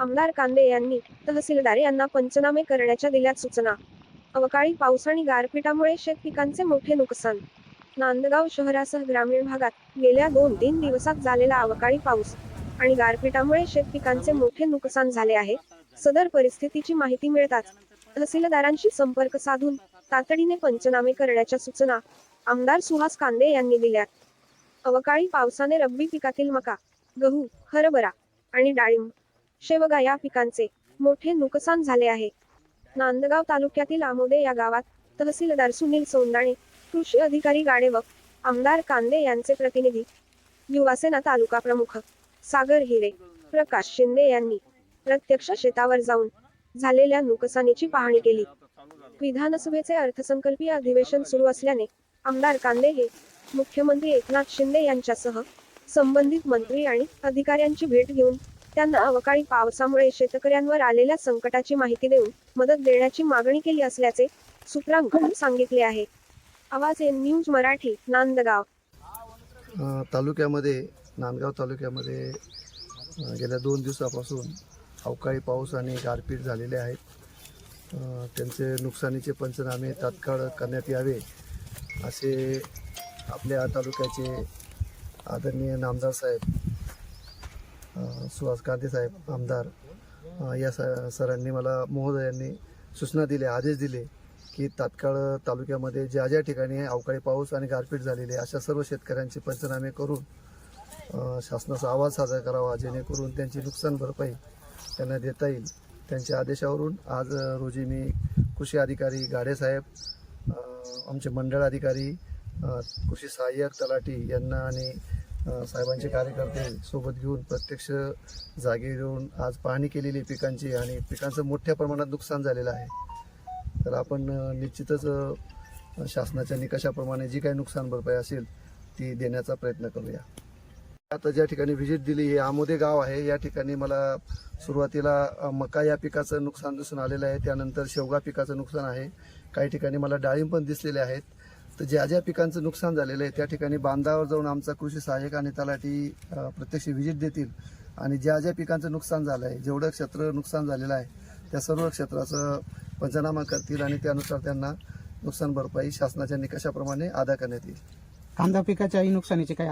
आमदार कांदे यांनी तहसीलदार यांना पंचनामे करण्याच्या दिल्या सूचना. अवकाळी पाऊस आणि गारपिटामुळे शेतपिकांचे मोठे नुकसान. नांदगाव शहरासह ग्रामीण भागात गेल्या दोन तीन दिवसात झालेला अवकाळी पाऊस आणि गारपिटामुळे शेतपिकांचे मोठे नुकसान झाले आहे सदर परिस्थितीची माहिती मिळताच तहसीलदारांशी संपर्क साधून तातडीने पंचनामे करण्याच्या सूचना आमदार सुहास कांदे यांनी दिल्या अवकाळी पावसाने रब्बी पिकातील मका गहू हरभरा आणि डाळिंब शेवगा या पिकांचे मोठे नुकसान झाले आहे. नांदगाव तालुक्यातील आमोदे या गावात तहसीलदार सुनील सोंदाणे कृषी अधिकारी गाडेवक आमदार कांदे यांचे प्रतिनिधी युवासेना तालुका प्रमुख सागर हिरे प्रकाश शिंदे यांनी प्रत्यक्ष शेतावर जाऊन झालेल्या नुकसानीची पाहणी केली. विधानसभेचे अर्थसंकल्पीय अधिवेशन सुरू असल्याने आमदार कांदे हे मुख्यमंत्री एकनाथ शिंदे यांच्यासह संबंधित मंत्री आणि अधिकाऱ्यांची भेट घेऊन त्यांना अवकाळी पावसामुळे शेतकऱ्यांवर आलेल्या संकटाची माहिती देऊन मदत देण्याची मागणी केली असल्याचे सूत्रांकडून सांगितले आहे. आवाज एन न्यूज मराठी नांदगाव. तालुक्यामध्ये नांदगाव तालुक्यामध्ये गेल्या दोन दिवसापासून अवकाळी पाऊस आणि गारपीट झालेले आहेत. त्यांचे नुकसानीचे पंचनामे तात्काळ करण्यात यावे असे आपल्या तालुक्याचे आदरणीय नामदार साहेब सुहास कांदे साहेब आमदार या स सरांनी मला महोदयांनी सूचना दिल्या आदेश दिले की तात्काळ तालुक्यामध्ये ज्या ज्या ठिकाणी अवकाळी पाऊस आणि गारपीट झालेली आहे अशा सर्व शेतकऱ्यांचे पंचनामे करून शासनाचा आवाज साजरा करावा जेणेकरून त्यांची नुकसान भरपाई त्यांना देता येईल. त्यांच्या आदेशावरून आज रोजी मी कृषी अधिकारी गाडेसाहेब आमचे मंडळ अधिकारी कृषी सहाय्यक तलाठी यांना आणि साहेबांचे कार्यकर्ते सोबत घेऊन प्रत्यक्ष जागे येऊन आज पाहणी केलेली पिकांची आणि पिकांचं मोठ्या प्रमाणात नुकसान झालेलं आहे. तर आपण निश्चितच शासनाच्या निकषाप्रमाणे जी काही नुकसान भरपाई असेल ती देण्याचा प्रयत्न करूया. आता ज्या ठिकाणी व्हिजिट दिली हे आमोदे गाव आहे. या ठिकाणी मला सुरुवातीला मका या पिकाचं नुकसान दिसून आलेलं आहे. त्यानंतर शेवगा पिकाचं नुकसान आहे. काही ठिकाणी मला डाळिंब पण दिसलेले आहेत. तर ज्या ज्या पिकांचं नुकसान झालेलं आहे त्या ठिकाणी बांधावर जाऊन आमचा कृषी सहाय्यक आणि तलाठी प्रत्यक्ष व्हिजिट देतील. आणि ज्या ज्या पिकांचं नुकसान झालं आहे जेवढं क्षेत्र नुकसान झालेलं आहे त्या सर्व क्षेत्राचं पंचनामा करतील आणि त्यानुसार त्यांना नुकसान भरपाई शासनाच्या निकषाप्रमाणे अदा करण्यात येईल. कांदा पिकाच्याही नुकसानीचे काय